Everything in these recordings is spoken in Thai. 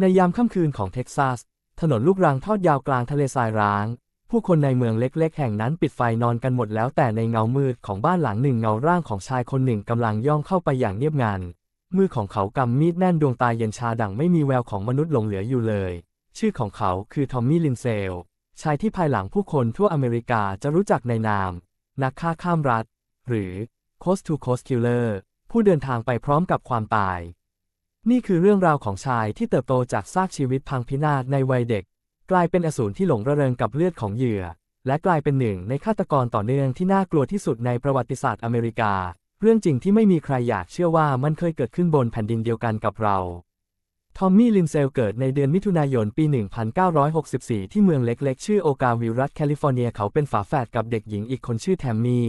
ในยามค่ำคืนของเท็กซัส ถนนลูกรังทอดยาวกลางทะเลทรายร้าง ผู้คนในเมืองเล็กๆ แห่งนั้นปิดไฟนอนกันหมดแล้วแต่ในเงามืดของบ้านหลังหนึ่งเงาร่างของชายคนหนึ่งกำลังย่องเข้าไปอย่างเงียบงัน มือของเขากำมีดแน่นดวงตาเย็นชาดังไม่มีแววของมนุษย์หลงเหลืออยู่เลย ชื่อของเขาคือทอมมี่ลินเซล ชายที่ภายหลังผู้คนทั่วอเมริกาจะรู้จักในนาม นักฆ่าข้ามรัฐ หรือ Coast to Coast Killer ผู้เดินทางไปพร้อมกับความตาย นี่คือเรื่องราวของชายที่เติบโตจากซากชีวิตพังพินาศในวัยเด็ก กลายเป็นอสูรที่หลงระเริงกับเลือดของเหยื่อ และกลายเป็นหนึ่งในฆาตกรต่อเนื่องที่น่ากลัวที่สุดในประวัติศาสตร์อเมริกา เรื่องจริงที่ไม่มีใครอยากเชื่อว่ามันเคยเกิดขึ้นบนแผ่นดินเดียวกันกับเรา ทอมมี่ลินเซลเกิดในเดือนมิถุนายนปี 1964 ที่เมืองเล็กๆ ชื่อโอกาวิรัฐแคลิฟอร์เนียเขาเป็นฝาแฝดกับเด็กหญิงอีกคนชื่อแทมมี่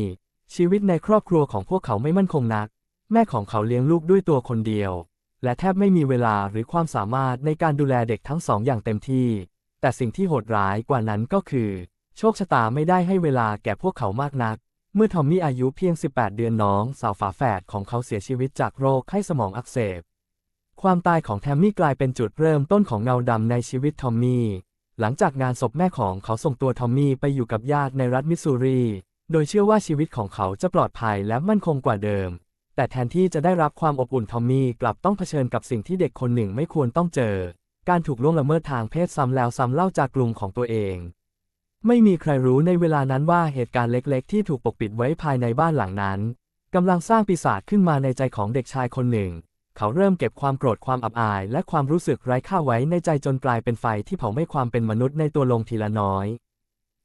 ชีวิตในครอบครัวของพวกเขาไม่มั่นคงนัก แม่ของเขาเลี้ยงลูกด้วยตัวคนเดียว และแทบไม่มีเวลาหรือความสามารถในการดูแลเด็กทั้งสองอย่างเต็มที่ แต่สิ่งที่โหดร้ายกว่านั้นก็คือ โชคชะตาไม่ได้ให้เวลาแก่พวกเขามากนัก เมื่อทอมมี่อายุเพียง 18 เดือนน้องสาวฝาแฝดของเขาเสียชีวิตจากโรคไข้สมองอักเสบ ความตายของแทมมี่กลายเป็นจุดเริ่มต้นของเงาดำในชีวิตทอมมี่ หลังจากงานศพแม่ของเขาส่งตัวทอมมี่ไปอยู่กับญาติในรัฐมิสซูรี โดยเชื่อว่าชีวิตของเขาจะปลอดภัยและมั่นคงกว่าเดิม แต่แทนที่จะได้รับความอบอุ่นทอมมี่กลับต้องเผชิญกับสิ่งที่เด็กคนหนึ่งไม่ควรต้องเจอ การถูกล่วงละเมิดทางเพศซ้ำแล้วซ้ำเล่าจากกลุ่มของตัวเอง ไม่มีใครรู้ในเวลานั้นว่าเหตุการณ์เล็กๆ ที่ถูกปกปิดไว้ภายในบ้านหลังนั้นกำลังสร้างปีศาจขึ้นมาในใจของเด็กชายคนหนึ่ง เขาเริ่มเก็บความโกรธความอับอาย และความรู้สึกไร้ค่าไว้ในใจจนกลายเป็นไฟที่เผาไหม้ความเป็นมนุษย์ในตัวลงทีละน้อย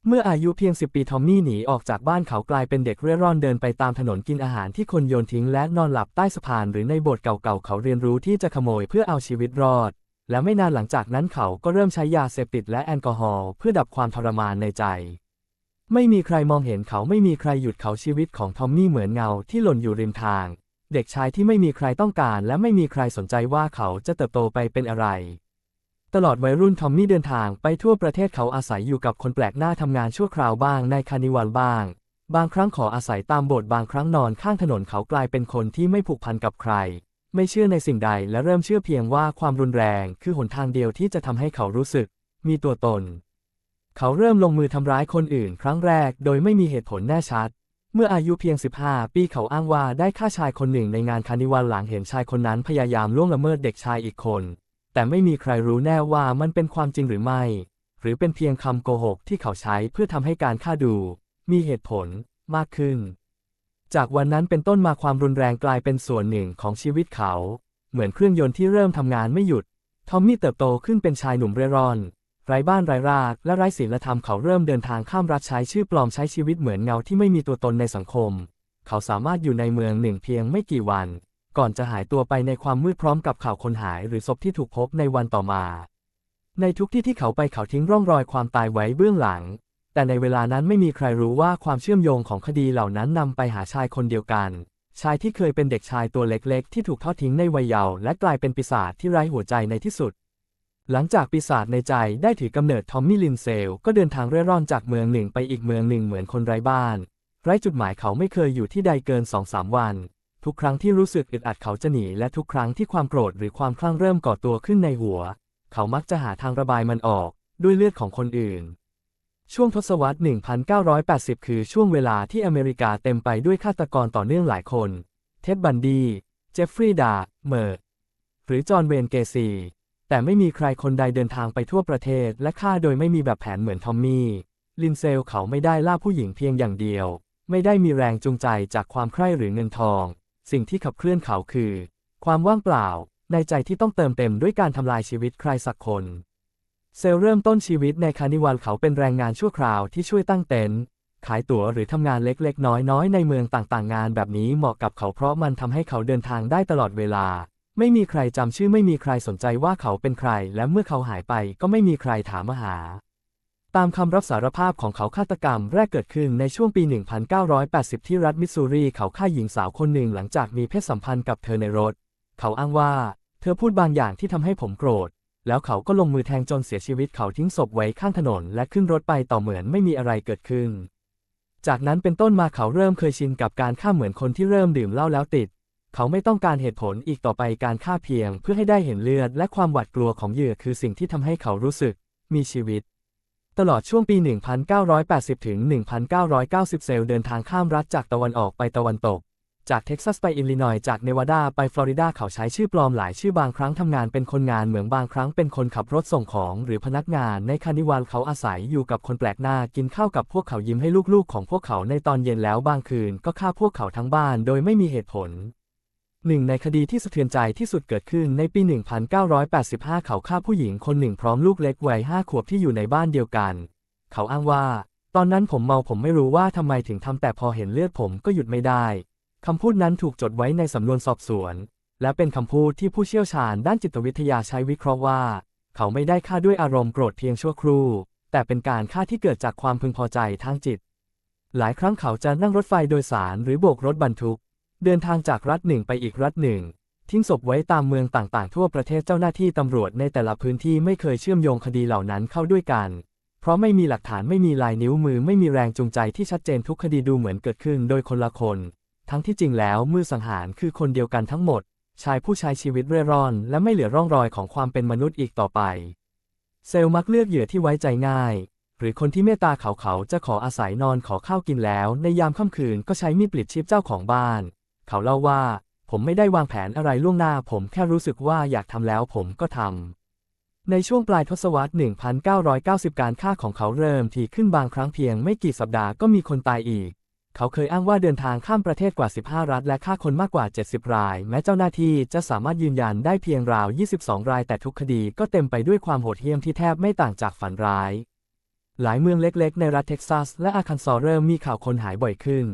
เมื่ออายุเพียง 10 ปีทอมมี่หนีออกจากบ้านเขากลายเป็นเด็กเร่ร่อนเดินไปตามถนนกินอาหารที่คนโยนทิ้งและนอนหลับใต้สะพานหรือในโบสถ์เก่าๆ เขาเรียนรู้ที่จะขโมยเพื่อเอาชีวิตรอด และไม่นานหลังจากนั้นเขาก็เริ่มใช้ยาเสพติดและแอลกอฮอล์เพื่อดับความทรมานในใจ ไม่มีใครมองเห็นเขาไม่มีใครหยุดเขาชีวิตของทอมมี่เหมือนเงาที่หล่นอยู่ริมทาง เด็กชายที่ไม่มีใครต้องการ และไม่มีใครสนใจว่าเขาจะเติบโตไปเป็นอะไร ตลอดวัยรุ่นทอมมี่เดินทางไปทั่วประเทศเขาอาศัยอยู่กับคนแปลกหน้าทำงานชั่วคราวบ้างในคานิวัลบ้าง บางครั้งขออาศัยตามโบสถ์บางครั้งนอนข้างถนนเขากลายเป็นคนที่ไม่ผูกพันกับใคร ไม่เชื่อในสิ่งใดและเริ่มเชื่อเพียงว่าความรุนแรงคือหนทางเดียวที่จะทำให้เขารู้สึก มีตัวตน เขาเริ่มลงมือทำร้ายคนอื่น ครั้งแรกโดยไม่มีเหตุผลแน่ชัด เมื่ออายุเพียง 15 ปีเขาอ้างว่าได้ฆ่าชายคนหนึ่งในงานคานิวัลหลังเห็นชายคนนั้นพยายามล่วงละเมิดเด็กชายอีกคน แต่ไม่มีใครรู้แน่ว่ามันเป็นความจริงหรือไม่ หรือเป็นเพียงคำโกหกที่เขาใช้เพื่อทำให้การฆ่าดู มีเหตุผลมากขึ้น จากวันนั้นเป็นต้นมาความรุนแรงกลายเป็นส่วนหนึ่งของชีวิตเขา เหมือนเครื่องยนต์ที่เริ่มทำงานไม่หยุด ทอมมี่เติบโตขึ้นเป็นชายหนุ่มเร่ร่อน ไร้บ้านไร้รากและไร้ศีลธรรมเขาเริ่มเดินทางข้ามรัฐใช้ชื่อปลอมใช้ชีวิตเหมือนเงาที่ไม่มีตัวตนในสังคม เขาสามารถอยู่ในเมืองหนึ่งเพียงไม่กี่วัน ก่อนจะหายตัวไปในความมืดพร้อมกับข่าวคนหายหรือศพที่ถูกพบในวันต่อมา ในทุกที่ที่เขาไปเขาทิ้งร่องรอยความตายไว้เบื้องหลัง แต่ในเวลานั้นไม่มีใครรู้ว่าความเชื่อมโยงของคดีเหล่านั้นนำไปหาชายคนเดียวกัน ชายที่เคยเป็นเด็กชายตัวเล็กๆ ที่ถูกทอดทิ้งในวัยเยาว์และกลายเป็นปีศาจที่ไร้หัวใจในที่สุด หลังจากปีศาจในใจได้ถือกำเนิดทอมมี่ลินเซลก็เดินทางเร่ร่อนจากเมืองหนึ่งไปอีกเมืองหนึ่งเหมือนคนไร้บ้าน ไร้จุดหมายเขาไม่เคยอยู่ที่ใดเกินสองสามวัน ทุกครั้งที่รู้สึกอึดอัดเขาจะหนีและทุกครั้งที่ความโกรธหรือความคลั่งเริ่มก่อตัวขึ้นในหัว เขามักจะหาทางระบายมันออก ด้วยเลือดของคนอื่น ช่วงทศวรรษ 1980 คือช่วงเวลาที่อเมริกาเต็มไปด้วยฆาตกรต่อเนื่องหลายคน เท็ดบันดี เจฟฟรีย์ดาเมอร์หรือจอห์นเวนเกซี แต่ไม่มีใครคนใดเดินทางไปทั่วประเทศ และฆ่าโดยไม่มีแบบแผนเหมือนทอมมี่ ลินเซลเขาไม่ได้ล่าผู้หญิงเพียงอย่างเดียว ไม่ได้มีแรงจูงใจจากความใคร่หรือเงินทอง สิ่งที่ขับเคลื่อนเขาคือ ความว่างเปล่าในใจที่ต้องเติมเต็มด้วยการทำลายชีวิตใครสักคน เซลเริ่มต้นชีวิตในคานิวัลเขาเป็นแรงงานชั่วคราวที่ช่วยตั้งเต็นท์ขายตั๋วหรือทำงานเล็กๆ น้อยๆ ในเมืองต่างๆ งานแบบนี้เหมาะกับเขาเพราะมันทำให้เขาเดินทางได้ตลอดเวลา ไม่มีใครจำชื่อไม่มีใครสนใจว่าเขาเป็นใคร และเมื่อเขาหายไปก็ไม่มีใครถามมาหา ตามคำรับสารภาพของเขาฆาตกรรมแรกเกิดขึ้นในช่วงปี 1980 ที่รัฐมิสซูรี เขาฆ่าหญิงสาวคนหนึ่งหลังจากมีเพศสัมพันธ์กับเธอในรถ เขาอ้างว่า เธอพูดบางอย่างที่ทำให้ผมโกรธ แล้วเขาก็ลงมือแทงจนเสียชีวิตเขาทิ้งศพไว้ข้างถนน และขึ้นรถไปต่อเหมือนไม่มีอะไรเกิดขึ้น จากนั้นเป็นต้นมาเขาเริ่มเคยชินกับการฆ่าเหมือนคนที่เริ่มดื่มเหล้าแล้วติด เขาไม่ต้องการเหตุผลอีกต่อไปการฆ่าเพียง เพื่อให้ได้เห็นเลือดและความหวาดกลัวของเหยื่อคือสิ่งที่ทำให้เขารู้สึก มีชีวิต ตลอดช่วงปี 1980 ถึง 1990 เซลล์เดินทางข้ามรัฐจากตะวันออกไปตะวันตก จากเท็กซัสไปอิลลินอยส์จากเนวาดาไปฟลอริดาเขาใช้ชื่อปลอมหลายชื่อบางครั้งทำงานเป็นคนงานเหมืองบางครั้งเป็นคนขับรถส่งของหรือพนักงานในคานิวัลเขาอาศัยอยู่กับคนแปลกหน้ากินข้าวกับพวกเขายิ้มให้ลูกๆ ของพวกเขาในตอนเย็นแล้วบางคืนก็ฆ่าพวกเขาทั้งบ้านโดยไม่มีเหตุผล หนึ่งในคดีที่สะเทือนใจที่สุดเกิดขึ้นในปี 1985 เขาฆ่าผู้หญิงคนหนึ่งพร้อมลูกเล็กวัยห้าขวบที่อยู่ในบ้านเดียวกัน เขาอ้างว่า ตอนนั้นผมเมาผมไม่รู้ว่าทำไมถึงทำแต่พอเห็นเลือดผมก็หยุดไม่ได้คำพูดนั้นถูกจดไว้ในสำนวนสอบสวน และเป็นคำพูดที่ผู้เชี่ยวชาญด้านจิตวิทยาใช้วิเคราะห์ว่า เขาไม่ได้ฆ่าด้วยอารมณ์โกรธเพียงชั่วครู่ แต่เป็นการฆ่าที่เกิดจากความพึงพอใจทางจิต หลายครั้งเขาจะนั่งรถไฟโดยสารหรือโบกรถบรรทุก เดินทางจากรัฐหนึ่งไปอีกรัฐหนึ่ง ทิ้งศพไว้ตามเมืองต่างๆ ทั่วประเทศเจ้าหน้าที่ตำรวจในแต่ละพื้นที่ไม่เคยเชื่อมโยงคดีเหล่านั้นเข้าด้วยกัน เพราะไม่มีหลักฐานไม่มีลายนิ้วมือไม่มีแรงจูงใจที่ชัดเจนทุกคดีดูเหมือนเกิดขึ้นโดยคนละคน ทั้งที่จริงแล้วมือสังหารคือคนเดียวกันทั้งหมด ชายผู้ใช้ชีวิตเร่ร่อน และไม่เหลือร่องรอยของความเป็นมนุษย์อีกต่อไป เซลล์มักเลือกเหยื่อที่ไว้ใจง่ายหรือคนที่เมตตาเขาเขาจะขออาศัยนอนขอข้าวกินแล้ว ในยามค่ำคืนก็ใช้มีดปลิดชีพเจ้าของบ้าน เขาเล่าว่า ผมไม่ได้วางแผนอะไรล่วงหน้า ผมแค่รู้สึกว่าอยากทำแล้วผมก็ทำ ในช่วงปลายทศวรรษ 1990 การฆ่าของเขาเริ่มถี่ขึ้นบางครั้งเพียงไม่กี่สัปดาห์ก็มีคนตายอีก เขาเคยอ้างว่าเดินทางข้ามประเทศกว่า 15 รัฐ และฆ่าคนมากกว่า 70 ราย แม้เจ้าหน้าที่จะสามารถยืนยันได้เพียงราว 22 ราย แต่ทุกคดีก็เต็มไปด้วยความโหดเหี้ยมที่แทบไม่ต่างจากฝันร้าย หลายเมืองเล็ก ๆ ในรัฐเท็กซัส และอาคันซอเริ่มมีข่าวคนหายบ่อยขึ้น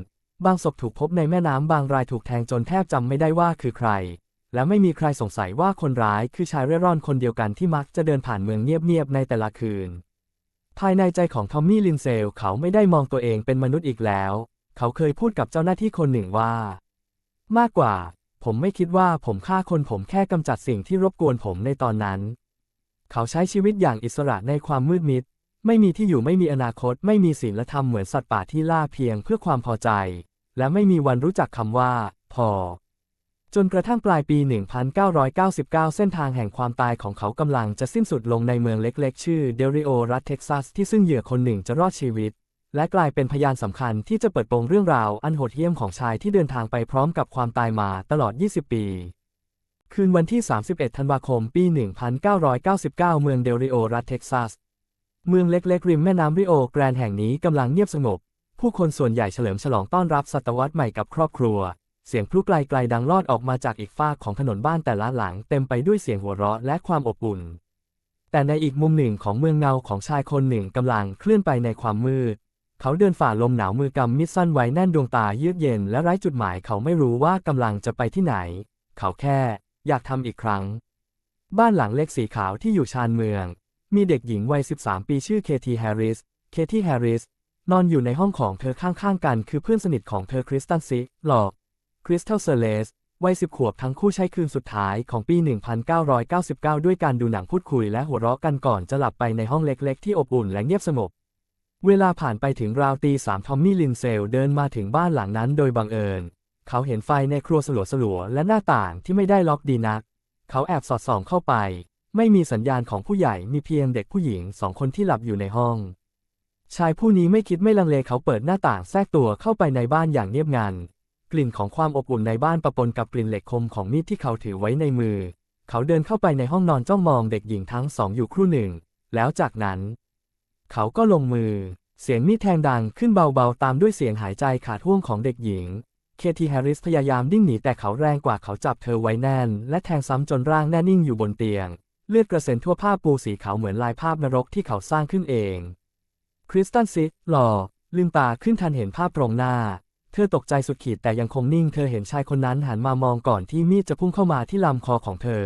บางศพถูกพบในแม่น้ำบางรายถูกแทงจนแทบจำไม่ได้ว่าคือใคร และไม่มีใครสงสัยว่าคนร้ายคือชายเร่ร่อนคนเดียวกันที่มักจะเดินผ่านเมืองเงียบๆในแต่ละคืน ภายในใจของทอมมี่ลินเซลเขาไม่ได้มองตัวเองเป็นมนุษย์อีกแล้ว เขาเคยพูดกับเจ้าหน้าที่คนหนึ่งว่า มากกว่า ผมไม่คิดว่าผมฆ่าคนผมแค่กำจัดสิ่งที่รบกวนผมในตอนนั้น เขาใช้ชีวิตอย่างอิสระในความมืดมิด ไม่มีที่อยู่ไม่มีอนาคต ไม่มีศีลธรรมเหมือนสัตว์ป่าที่ล่าเพียงเพื่อความพอใจ และไม่มีวันรู้จักคำว่า พอ จนกระทั่งปลายปี 1999 เส้นทางแห่งความตายของเขากำลังจะสิ้นสุดลงในเมืองเล็กๆ ชื่อเดริโอรัฐเท็กซัส ที่ซึ่งเหยื่อคนหนึ่งจะรอดชีวิต และกลายเป็นพยานสำคัญที่จะเปิดโปงเรื่องราวอันโหดเหี้ยมของชายที่เดินทางไปพร้อมกับความตายมาตลอด 20 ปีคืนวันที่ 31 ธันวาคม ปี 1999 เมืองเดริโอ รัฐเท็กซัส เมืองเล็กๆ ริมแม่น้ำริโอแกรนแห่งนี้กำลังเงียบสงบ ผู้คนส่วนใหญ่เฉลิมฉลองต้อนรับศตวรรษใหม่กับครอบครัว เสียงพลุไกลๆดังลอดออกมาจากอีกฝากของถนนบ้านแต่ละหลังเต็มไปด้วยเสียงหัวเราะและความอบอุ่น แต่ในอีกมุมหนึ่งของเมืองเงาของชายคนหนึ่งกำลังเคลื่อนไปในความมืด เขาเดินฝ่าลมหนาวมือกำมิดสั้นไว้แน่นดวงตาเยือกเย็นและไร้จุดหมายเขาไม่รู้ว่ากำลังจะไปที่ไหน เขาแค่ อยากทำอีกครั้ง บ้านหลังเล็กสีขาวที่อยู่ชานเมือง มีเด็กหญิงวัย 13 ปีชื่อเคทีแฮร์ริส เคทีแฮร์ริส นอนอยู่ในห้องของเธอข้างๆกันคือเพื่อนสนิทของเธอคริสตันซิหลอกคริสตัลเซเลสวัยสิบขวบทั้งคู่ใช้คืนสุดท้ายของปี 1999 ด้วยการดูหนังพูดคุยและหัวเราะกันก่อนจะหลับไปในห้องเล็กๆ ที่อบอุ่นและเงียบสงบ เวลาผ่านไปถึงราวตีสามทอมมี่ลินเซลเดินมาถึงบ้านหลังนั้นโดยบังเอิญ เขาเห็นไฟในครัวสลัวๆและหน้าต่างที่ไม่ได้ล็อกดีนัก เขาแอบสอดส่องเข้าไป ไม่มีสัญญาณของผู้ใหญ่มีเพียงเด็กผู้หญิงสองคนที่หลับอยู่ในห้อง ชายผู้นี้ไม่คิดไม่ลังเลเขาเปิดหน้าต่างแทรกตัวเข้าไปในบ้านอย่างเงียบงัน กลิ่นของความอบอุ่นในบ้านปะปนกับกลิ่นเหล็กคมของมีดที่เขาถือไว้ในมือ เขาเดินเข้าไปในห้องนอนจ้องมองเด็กหญิงทั้งสองอยู่ครู่หนึ่ง แล้วจากนั้น เขาก็ลงมือ เสียงมีดแทงดังขึ้นเบาๆ ตามด้วยเสียงหายใจขาดห่วงของเด็กหญิง เคทีแฮร์ริสพยายามดิ้นหนีแต่เขาแรงกว่าเขาจับเธอไว้แน่น และแทงซ้ำจนร่างแน่นิ่งอยู่บนเตียง เลือดกระเซ็นทั่วผ้าปูสีขาวเหมือนลายภาพนรกที่เขาสร้างขึ้นเอง คริสตันซิหล่อ ลืมตาขึ้นทันเห็นภาพตรงหน้า เธอตกใจสุดขีดแต่ยังคงนิ่ง เธอเห็นชายคนนั้นหันมามองก่อนที่มีดจะพุ่งเข้ามาที่ลำคอของเธอ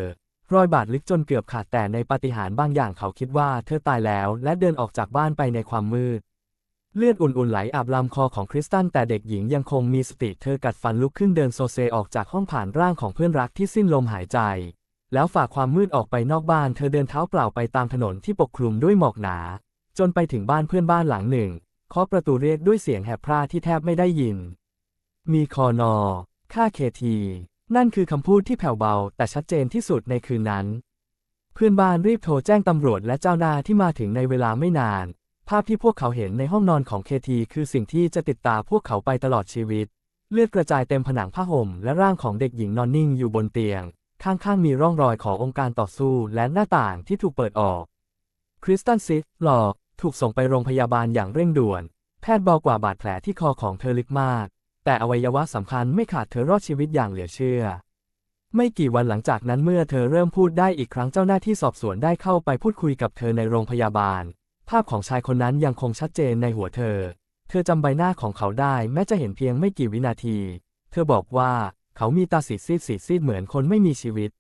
รอยบาดลึกจนเกือบขาดแต่ในปาฏิหาริย์บางอย่างเขาคิดว่าเธอตายแล้วและเดินออกจากบ้านไปในความมืด เลือดอุ่นๆไหลอาบลำคอของคริสตันแต่เด็กหญิงยังคงมีสติเธอกัดฟันลุกขึ้นเดินโซเซออกจากห้องผ่านร่างของเพื่อนรักที่สิ้นลมหายใจ แล้วฝากความมืดออกไปนอกบ้าน เธอเดินเท้าเปล่าไปตามถนนที่ปกคลุมด้วยหมอกหนา จนไปถึงบ้านเพื่อนบ้านหลังหนึ่งเคาะประตูเรียกด้วยเสียงแหบพร่าที่แทบไม่ได้ยิน มีคอนอค่าเคที นั่นคือคำพูดที่แผ่วเบาแต่ชัดเจนที่สุดในคืนนั้น เพื่อนบ้านรีบโทรแจ้งตำรวจและเจ้าหน้าที่มาถึงในเวลาไม่นาน ภาพที่พวกเขาเห็นในห้องนอนของเคทีคือสิ่งที่จะติดตาพวกเขาไปตลอดชีวิต เลือดกระจายเต็มผนังผ้าห่มและร่างของเด็กหญิงนอนนิ่งอยู่บนเตียง ข้างๆมีร่องรอยขององค์การต่อสู้และหน้าต่างที่ถูกเปิดออกคริสตันซิสหลอก ถูกส่งไปโรงพยาบาลอย่างเร่งด่วน แพทย์บอกว่าบาดแผลที่คอของเธอลึกมาก แต่อวัยวะสำคัญไม่ขาดเธอรอดชีวิตอย่างเหลือเชื่อ ไม่กี่วันหลังจากนั้นเมื่อเธอเริ่มพูดได้อีกครั้งเจ้าหน้าที่สอบสวนได้เข้าไปพูดคุยกับเธอในโรงพยาบาล ภาพของชายคนนั้นยังคงชัดเจนในหัวเธอ เธอจำใบหน้าของเขาได้แม้จะเห็นเพียงไม่กี่วินาที เธอบอกว่าเขามีตาสีซีดสีซีดเหมือนคนไม่มีชีวิต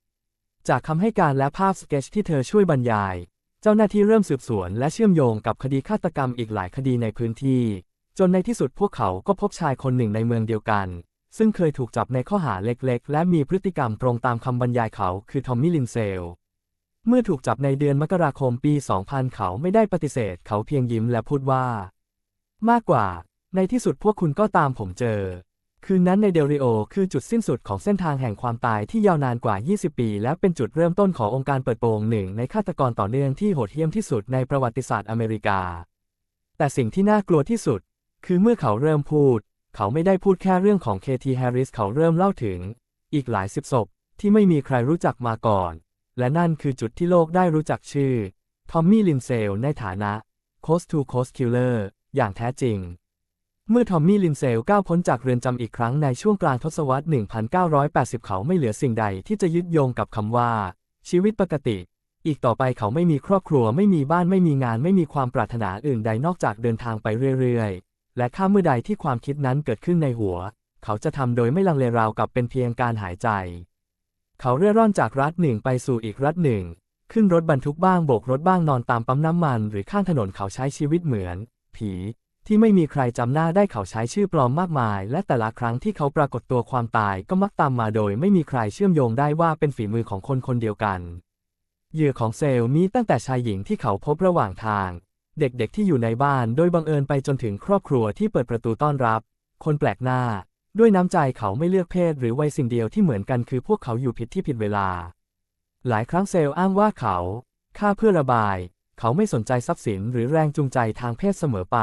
จากคำให้การและภาพสเก็ตที่เธอช่วยบรรยาย เจ้าหน้าที่เริ่มสืบสวนและเชื่อมโยงกับคดีฆาตกรรมอีกหลายคดีในพื้นที่ จนในที่สุดพวกเขาก็พบชายคนหนึ่งในเมืองเดียวกัน ซึ่งเคยถูกจับในข้อหาเล็กๆ และมีพฤติกรรมตรงตามคำบรรยายเขาคือทอมมี่ลินเซล เมื่อถูกจับในเดือนมกราคมปี 2000 เขาไม่ได้ปฏิเสธเขาเพียงยิ้มและพูดว่า มากกว่า ในที่สุดพวกคุณก็ตามผมเจอ คืนนั้นในเดลริโอคือจุดสิ้นสุดของเส้นทางแห่งความตายที่ยาวนานกว่า 20 ปี และเป็นจุดเริ่มต้นขององค์การเปิดโปงหนึ่งในฆาตกรต่อเนื่องที่โหดเหี้ยมที่สุดในประวัติศาสตร์อเมริกา แต่สิ่งที่น่ากลัวที่สุด คือเมื่อเขาเริ่มพูด เขาไม่ได้พูดแค่เรื่องของเคทีแฮร์ริสเขาเริ่มเล่าถึง อีกหลายสิบศพที่ไม่มีใครรู้จักมาก่อน และนั่นคือจุดที่โลกได้รู้จักชื่อทอมมี่ลินเซลในฐานะ Coast to Coast Killer อย่างแท้จริง เมื่อทอมมี่ลินเซลก้าวพ้นจากเรือนจำอีกครั้งในช่วงกลางทศวรรษ 1980 เขาไม่เหลือสิ่งใดที่จะยึดโยงกับคำว่า ชีวิตปกติ อีกต่อไปเขาไม่มีครอบครัวไม่มีบ้านไม่มีงานไม่มีความปรารถนาอื่นใดนอกจากเดินทางไปเรื่อยๆ และข้ามเมื่อใดที่ความคิดนั้นเกิดขึ้นในหัว เขาจะทำโดยไม่ลังเลราวกับเป็นเพียงการหายใจ เขาเร่ร่อนจากรัฐหนึ่งไปสู่อีกรัฐหนึ่ง ขึ้นรถบรรทุกบ้างโบกรถบ้างนอนตามปั๊มน้ำมัน หรือข้างถนนเขาใช้ชีวิตเหมือน ผี ที่ไม่มีใครจำหน้าได้เขาใช้ชื่อปลอมมากมาย และแต่ละครั้งที่เขาปรากฏตัวความตายก็มักตามมาโดยไม่มีใครเชื่อมโยงได้ว่าเป็นฝีมือของคนคนเดียวกัน เหยื่อของเซลล์มีตั้งแต่ชายหญิงที่เขาพบระหว่างทาง เด็กๆที่อยู่ในบ้านโดยบังเอิญไปจนถึงครอบครัวที่เปิดประตูต้อนรับ คนแปลกหน้า ด้วยน้ำใจเขาไม่เลือกเพศ หรือวัยสิ่งเดียวที่เหมือนกันคือพวกเขาอยู่ผิดที่ผิดเวลา หลายครั้งเซลล์อ้างว่าเขาฆ่าเพื่อระบาย เขาไม่สนใจทรัพย์สินหรือแรงจูงใจทางเพศเสมอไป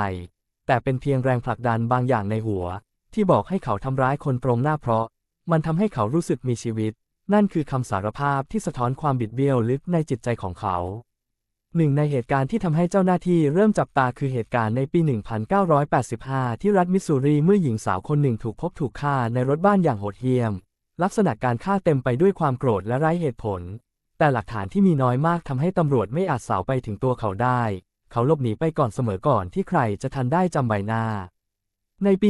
แต่เป็นเพียงแรงผลักดันบางอย่างในหัว ที่บอกให้เขาทำร้ายคนตรงหน้าเพราะ มันทำให้เขารู้สึกมีชีวิต นั่นคือคำสารภาพที่สะท้อนความบิดเบี้ยวลึกในจิตใจของเขาหนึ่งในเหตุการณ์ที่ทำให้เจ้าหน้าที่เริ่มจับตาคือเหตุการณ์ในปี 1985 ที่รัฐมิสซูรีเมื่อหญิงสาวคนหนึ่งถูกพบถูกฆ่าในรถบ้านอย่างโหดเหี้ยม ลักษณะการฆ่าเต็มไปด้วยความโกรธและไร้เหตุผล แต่หลักฐานที่มีน้อยมากทำให้ตำรวจไม่อาจสาวไปถึงตัวเขาได้ เขาหลบหนีไปก่อนเสมอก่อนที่ใครจะทันได้จำใบหน้า ในปี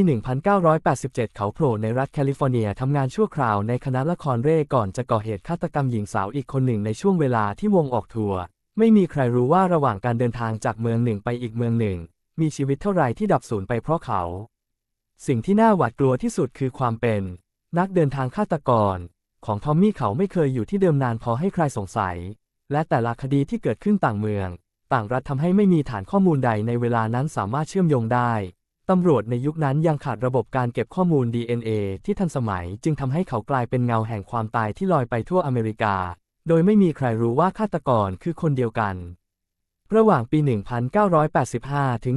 1987 เขาโผล่ในรัฐแคลิฟอร์เนียทำงานชั่วคราวในคณะละครเร่ก่อนจะก่อเหตุฆาตกรรมหญิงสาวอีกคนหนึ่งในช่วงเวลาที่วงออกทัวร์ไม่มีใครรู้ว่าระหว่างการเดินทางจากเมืองหนึ่งไปอีกเมืองหนึ่ง มีชีวิตเท่าไรที่ดับสูญไปเพราะเขา สิ่งที่น่าหวาดกลัวที่สุดคือความเป็น นักเดินทางฆาตกร ของทอมมี่เขาไม่เคยอยู่ที่เดิมนานพอให้ใครสงสัย และแต่ละคดีที่เกิดขึ้นต่างเมือง ต่างรัฐทำให้ไม่มีฐานข้อมูลใดในเวลานั้นสามารถเชื่อมโยงได้ ตำรวจในยุคนั้นยังขาดระบบการเก็บข้อมูล DNA ที่ทันสมัย จึงทำให้เขากลายเป็นเงาแห่งความตายที่ลอยไปทั่วอเมริกา โดยไม่มีใครรู้ว่าฆาตกรคือคนเดียวกัน ระหว่างปี 1985 ถึง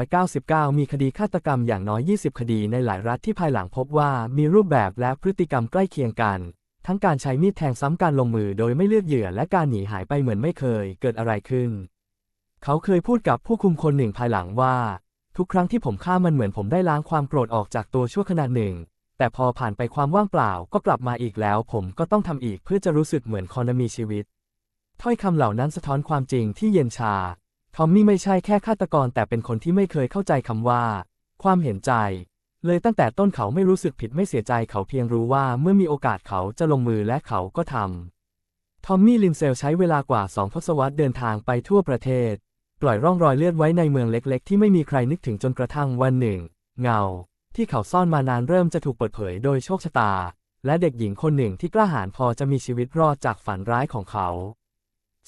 1999 มีคดีฆาตกรรมอย่างน้อย 20 คดีในหลายรัฐที่ภายหลังพบว่ามีรูปแบบและพฤติกรรมใกล้เคียงกัน ทั้งการใช้มีดแทงซ้ำการลงมือโดยไม่เลือกเหยื่อและการหนีหายไปเหมือนไม่เคยเกิดอะไรขึ้น เขาเคยพูดกับผู้คุมคนหนึ่งภายหลังว่า ทุกครั้งที่ผมฆ่ามันเหมือนผมได้ล้างความโกรธออกจากตัวชั่วขณะหนึ่ง แต่พอผ่านไปความว่างเปล่าก็กลับมาอีกแล้ว ผมก็ต้องทำอีกเพื่อจะรู้สึกเหมือนคอนมีชีวิต ถ้อยคำเหล่านั้นสะท้อนความจริงที่เย็นชา ทอมมี่ไม่ใช่แค่ฆาตกรแต่เป็นคนที่ไม่เคยเข้าใจคำว่า ความเห็นใจ เลยตั้งแต่ต้นเขาไม่รู้สึกผิดไม่เสียใจเขาเพียงรู้ว่าเมื่อมีโอกาสเขาจะลงมือและเขาก็ทำทอมมี่ลินเซลใช้เวลากว่าสองทศวรรษเดินทางไปทั่วประเทศ ปล่อยร่องรอยเลือดไว้ในเมืองเล็กๆ ที่ไม่มีใครนึกถึงจนกระทั่งวันหนึ่ง เงา ที่เขาซ่อนมานานเริ่มจะถูกเปิดเผยโดยโชคชะตา และเด็กหญิงคนหนึ่งที่กล้าหาญพอจะมีชีวิตรอดจากฝันร้ายของเขา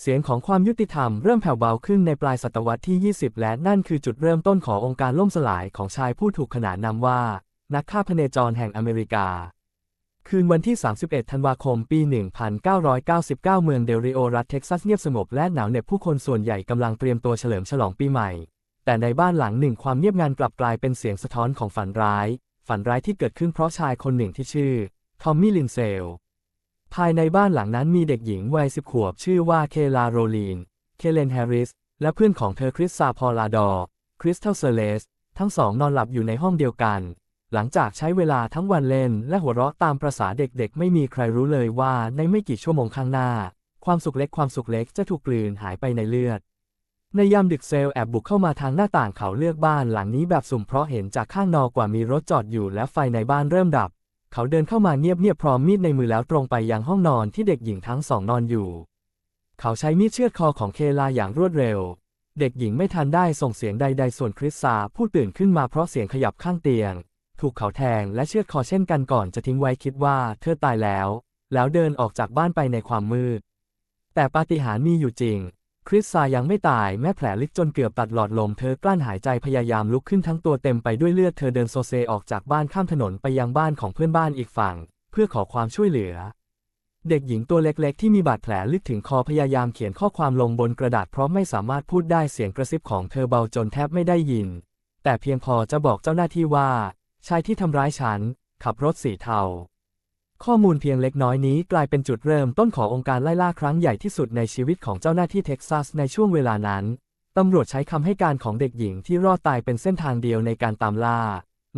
เสียงของความยุติธรรมเริ่มแผ่วเบาขึ้นในปลายศตวรรษที่ 20 และนั่นคือจุดเริ่มต้นขององค์การล่มสลายของชายผู้ถูกขนานนามว่า นักฆ่าพเนจรแห่งอเมริกา คืนวันที่ 31 ธันวาคม ปี 1999 เมืองเดริโอรัฐเท็กซัสเงียบสงบและหนาวเหน็บผู้คนส่วนใหญ่กำลังเตรียมตัวเฉลิมฉลองปีใหม่ แต่ในบ้านหลังหนึ่งความเงียบงันกลับกลายเป็นเสียงสะท้อนของฝันร้าย ฝันร้ายที่เกิดขึ้นเพราะชายคนหนึ่งที่ชื่อทอมมี่ลินเซล ภายในบ้านหลังนั้นมีเด็กหญิงวัยสิบขวบชื่อว่าเคลาโรลีน เคเลนแฮริส และเพื่อนของเธอคริสซาพอลาดอร์คริสตัลเซเลส ทั้งสองนอนหลับอยู่ในห้องเดียวกัน หลังจากใช้เวลาทั้งวันเล่น และหัวเราะตามประษาเด็กๆ ไม่มีใครรู้เลยว่าในไม่กี่ชั่วโมงข้างหน้า ความสุขเล็กความสุขเล็กจะถูกกลืนหายไปในเลือด ในยามดึกเซลแอบบุกเข้ามาทางหน้าต่างเขาเลือกบ้านหลังนี้แบบสุ่มเพราะเห็นจากข้างนอกว่ามีรถจอดอยู่และไฟในบ้านเริ่มดับ เขาเดินเข้ามาเงียบๆพร้อมมีดในมือแล้วตรงไปยังห้องนอนที่เด็กหญิงทั้งสองนอนอยู่ เขาใช้มีดเชือดคอของเคลาอย่างรวดเร็ว เด็กหญิงไม่ทันได้ส่งเสียงใด ๆ ส่วนคริสซาพูดตื่นขึ้นมาเพราะเสียงขยับข้างเตียง ถูกเขาแทงและเชือดคอเช่นกันก่อนจะทิ้งไว้คิดว่าเธอตายแล้ว แล้วเดินออกจากบ้านไปในความมืด แต่ปาฏิหาริย์มีอยู่จริง คริสซายังไม่ตายแม้แผลลึกจนเกือบตัดหลอดลมเธอกลั้นหายใจพยายามลุกขึ้นทั้งตัวเต็มไปด้วยเลือดเธอเดินโซเซออกจากบ้านข้ามถนนไปยังบ้านของเพื่อนบ้านอีกฝั่ง เพื่อขอความช่วยเหลือ เด็กหญิงตัวเล็กๆ ที่มีบาดแผลลึกถึงคอพยายามเขียนข้อความลงบนกระดาษเพราะไม่สามารถพูดได้เสียงกระซิบของเธอเบาจนแทบไม่ได้ยิน แต่เพียงพอจะบอกเจ้าหน้าที่ว่า ชายที่ทำร้ายฉัน ขับรถสีเทา ข้อมูลเพียงเล็กน้อยนี้กลายเป็นจุดเริ่มต้นขององค์การไล่ล่าครั้งใหญ่ที่สุดในชีวิตของเจ้าหน้าที่เท็กซัสในช่วงเวลานั้น ตำรวจใช้คำให้การของเด็กหญิงที่รอดตายเป็นเส้นทางเดียวในการตามล่า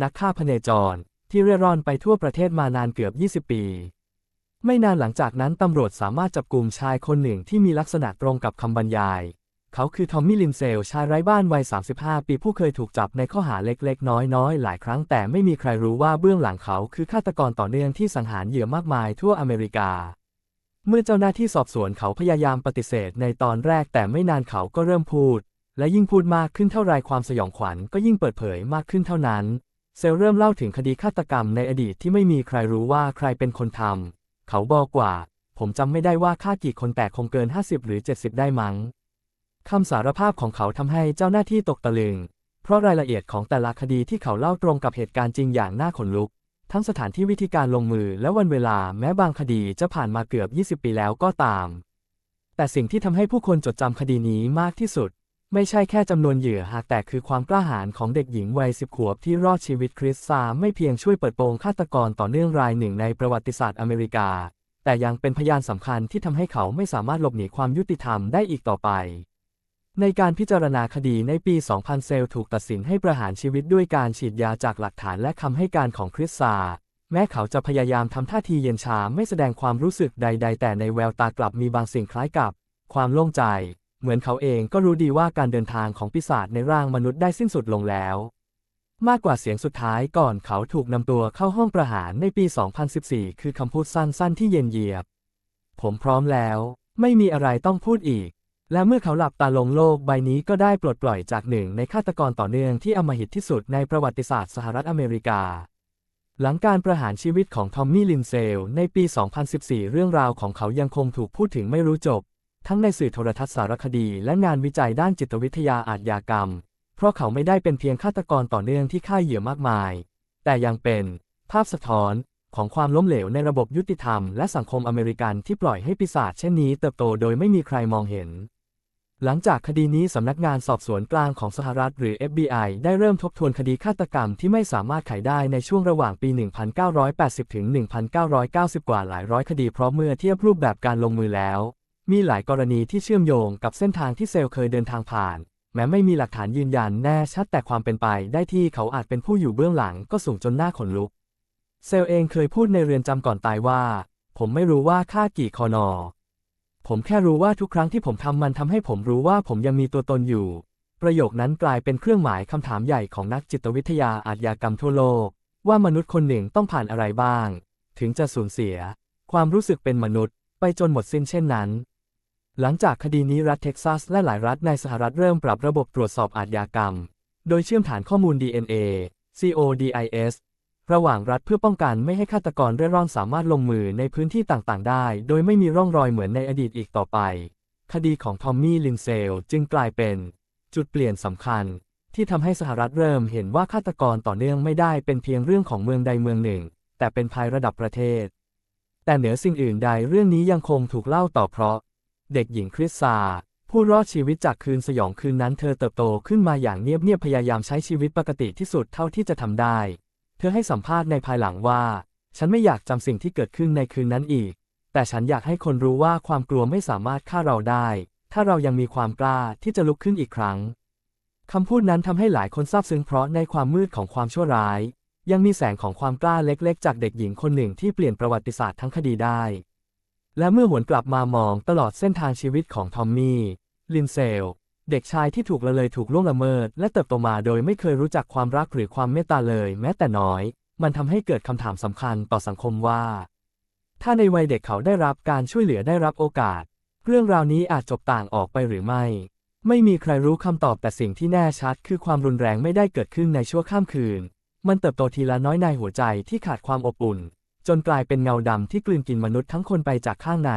นักฆ่าพเนจร ที่เร่ร่อนไปทั่วประเทศมานานเกือบ 20 ปี ไม่นานหลังจากนั้นตำรวจสามารถจับกลุ่มชายคนหนึ่งที่มีลักษณะตรงกับคำบรรยาย เขาคือทอมมี่ลินเซลชายไร้บ้านวัย 35 ปีผู้เคยถูกจับในข้อหาเล็กๆ น้อยๆ หลายครั้งแต่ไม่มีใครรู้ว่าเบื้องหลังเขาคือฆาตกรต่อเนื่องที่สังหารเหยื่อมากมายทั่วอเมริกา เมื่อเจ้าหน้าที่สอบสวนเขาพยายามปฏิเสธในตอนแรกแต่ไม่นานเขาก็เริ่มพูด และยิ่งพูดมากขึ้นเท่าไรความสยองขวัญก็ยิ่งเปิดเผยมากขึ้นเท่านั้น เซลเริ่มเล่าถึงคดีฆาตกรรมในอดีตที่ไม่มีใครรู้ว่าใครเป็นคนทำเขาบอกว่า ผมจำไม่ได้ว่าฆ่ากี่คนแต่คงเกิน 50 หรือ 70 ได้มั้ง คำสารภาพของเขาทำให้เจ้าหน้าที่ตกตะลึง เพราะรายละเอียดของแต่ละคดีที่เขาเล่าตรงกับเหตุการณ์จริงอย่างน่าขนลุก ทั้งสถานที่วิธีการลงมือและวันเวลาแม้บางคดีจะผ่านมาเกือบ 20 ปีแล้วก็ตาม แต่สิ่งที่ทำให้ผู้คนจดจำคดีนี้มากที่สุด ไม่ใช่แค่จำนวนเหยื่อหากแต่คือความกล้าหาญของเด็กหญิงวัยสิบขวบที่รอดชีวิตคริสซาไม่เพียงช่วยเปิดโปงฆาตกรต่อเนื่องรายหนึ่งในประวัติศาสตร์อเมริกา แต่ยังเป็นพยานสำคัญที่ทำให้เขาไม่สามารถหลบหนีความยุติธรรมได้อีกต่อไป ในการพิจารณาคดีในปี 2000 เซลถูกตัดสินให้ประหารชีวิตด้วยการฉีดยาจากหลักฐานและคำให้การของคริสซา แม้เขาจะพยายามทำท่าทีเย็นชาไม่แสดงความรู้สึกใด ๆ แต่ในแววตากลับมีบางสิ่งคล้ายกับ ความโล่งใจ เหมือนเขาเองก็รู้ดีว่าการเดินทางของปีศาจในร่างมนุษย์ได้สิ้นสุดลงแล้ว มากกว่าเสียงสุดท้ายก่อนเขาถูกนำตัวเข้าห้องประหารในปี 2014 คือคำพูดสั้นๆ ที่เย็นเยียบ ผมพร้อมแล้ว ไม่มีอะไรต้องพูดอีก และเมื่อเขาหลับตาลงโลกใบนี้ก็ได้ปลดปล่อยจากหนึ่งในฆาตกรต่อเนื่องที่อำมหิตที่สุดในประวัติศาสตร์สหรัฐอเมริกา หลังการประหารชีวิตของทอมมี่ลินเซล ในปี 2014 เรื่องราวของเขายังคงถูกพูดถึงไม่รู้จบ ทั้งในสื่อโทรทัศน์สารคดีและงานวิจัยด้านจิตวิทยาอาชญากรรม เพราะเขาไม่ได้เป็นเพียงฆาตกรต่อเนื่องที่ฆ่าเหยื่อมากมาย แต่ยังเป็นภาพสะท้อนของความล้มเหลวในระบบยุติธรรมและสังคมอเมริกันที่ปล่อยให้ปีศาจเช่นนี้เติบโตโดยไม่มีใครมองเห็น หลังจากคดีนี้สำนักงานสอบสวนกลางของสหรัฐหรือ FBI ได้เริ่มทบทวนคดีฆาตกรรมที่ไม่สามารถไขได้ในช่วงระหว่างปี 1980 ถึง 1990 กว่าหลายร้อยคดีเพราะเมื่อเทียบรูปแบบการลงมือแล้ว มีหลายกรณีที่เชื่อมโยงกับเส้นทางที่เซลล์เคยเดินทางผ่าน แม้ไม่มีหลักฐานยืนยันแน่ชัดแต่ความเป็นไปได้ที่เขาอาจเป็นผู้อยู่เบื้องหลังก็สูงจนหน้าขนลุก เซลล์เองเคยพูดในเรือนจำก่อนตายว่า ผมไม่รู้ว่าค่ากี่คอนอ ผมแค่รู้ว่าทุกครั้งที่ผมทำมันทำให้ผมรู้ว่าผมยังมีตัวตนอยู่ ประโยคนั้นกลายเป็นเครื่องหมายคำถามใหญ่ของนักจิตวิทยาอาชญากรรมทั่วโลก ว่ามนุษย์คนหนึ่งต้องผ่านอะไรบ้าง ถึงจะสูญเสีย ความรู้สึกเป็นมนุษย์ ไปจนหมดสิ้นเช่นนั้น หลังจากคดีนี้รัฐเท็กซัสและหลายรัฐในสหรัฐเริ่มปรับระบบตรวจสอบอาชญากรรม โดยเชื่อมฐานข้อมูล DNA CODIS ระหว่างรัฐเพื่อป้องกันไม่ให้ฆาตกรเร่ร่อนสามารถลงมือในพื้นที่ต่างๆ ได้ โดยไม่มีร่องรอยเหมือนในอดีตอีกต่อไป คดีของทอมมี่ลินเซลจึงกลายเป็น จุดเปลี่ยนสำคัญ ที่ทำให้สหรัฐเริ่มเห็นว่าฆาตกรต่อเนื่องไม่ได้เป็นเพียงเรื่องของเมืองใดเมืองหนึ่ง แต่เป็นภัยระดับประเทศ แต่เหนือสิ่งอื่นใดเรื่องนี้ยังคงถูกเล่าต่อเพราะ เด็กหญิงคริสซาผู้รอดชีวิตจากคืนสยองคืนนั้นเธอเติบโตขึ้นมาอย่างเงียบๆพยายามใช้ชีวิตปกติที่สุดเท่าที่จะทำได้ เธอให้สัมภาษณ์ในภายหลังว่า ฉันไม่อยากจำสิ่งที่เกิดขึ้นในคืนนั้นอีก แต่ฉันอยากให้คนรู้ว่าความกลัวไม่สามารถฆ่าเราได้ ถ้าเรายังมีความกล้าที่จะลุกขึ้นอีกครั้งคำพูดนั้นทำให้หลายคนซาบซึ้งเพราะในความมืดของความชั่วร้าย ยังมีแสงของความกล้าเล็กๆ จากเด็กหญิงคนหนึ่งที่เปลี่ยนประวัติศาสตร์ทั้งคดีได้ และเมื่อหวนกลับมามองตลอดเส้นทางชีวิตของทอมมี่ ลินเซล เด็กชายที่ถูกละเลยถูกล่วงละเมิด และเติบโตมาโดยไม่เคยรู้จักความรักหรือความเมตตาเลย แม้แต่น้อย มันทำให้เกิดคำถามสำคัญต่อสังคมว่า ถ้าในวัยเด็กเขาได้รับการช่วยเหลือได้รับโอกาส เรื่องราวนี้อาจจบต่างออกไปหรือไม่ ไม่มีใครรู้คำตอบแต่สิ่งที่แน่ชัด คือความรุนแรงไม่ได้เกิดขึ้นในชั่วข้ามคืน มันเติบโตทีละน้อยในหัวใจที่ขาดความอบอุ่น จนกลายเป็นเงาดำที่กลืนกินมนุษย์ทั้งคนไปจากข้างใน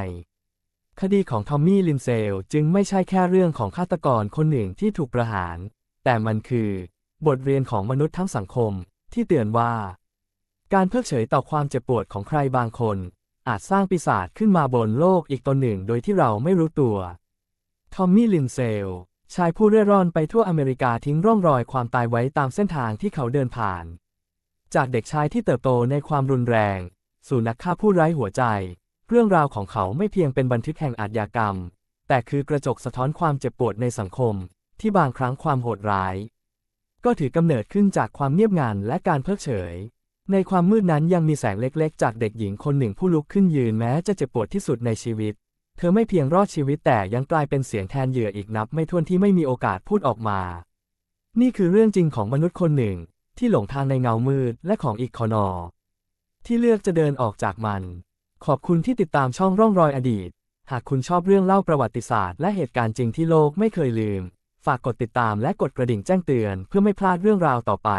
คดีของทอมมี่ลินเซลจึงไม่ใช่แค่เรื่องของฆาตกรคนหนึ่งที่ถูกประหาร แต่มันคือบทเรียนของมนุษย์ทั้งสังคมที่เตือนว่า การเพิกเฉยต่อความเจ็บปวดของใครบางคน อาจสร้างปีศาจขึ้นมาบนโลกอีกตนหนึ่งโดยที่เราไม่รู้ตัว ทอมมี่ลินเซลชายผู้เร่ร่อนไปทั่วอเมริกาทิ้งร่องรอยความตายไว้ตามเส้นทางที่เขาเดินผ่าน จากเด็กชายที่เติบโตในความรุนแรง สู่นักฆ่าผู้ไร้หัวใจ เรื่องราวของเขาไม่เพียงเป็นบันทึกแห่งอาชญากรรม แต่คือกระจกสะท้อนความเจ็บปวดในสังคม ที่บางครั้งความโหดร้าย ก็ถือกำเนิดขึ้นจากความเงียบงันและการเพิกเฉย ในความมืดนั้นยังมีแสงเล็กๆ จากเด็กหญิงคนหนึ่งผู้ลุกขึ้นยืนแม้จะเจ็บปวดที่สุดในชีวิต เธอไม่เพียงรอดชีวิตแต่ยังกลายเป็นเสียงแทนเหยื่ออีกนับ ไม่ถ้วนที่ไม่มีโอกาสพูดออกมา นี่คือเรื่องจริงของมนุษย์คนหนึ่ง ที่หลงทางในเงามืดและของอีกคอนอ ที่เลือกจะเดินออกจากมัน ขอบคุณที่ติดตามช่องร่องรอยอดีต หากคุณชอบเรื่องเล่าประวัติศาสตร์และเหตุการณ์จริงที่โลกไม่เคยลืม ฝากกดติดตามและกดกระดิ่งแจ้งเตือนเพื่อไม่พลาดเรื่องราวต่อไป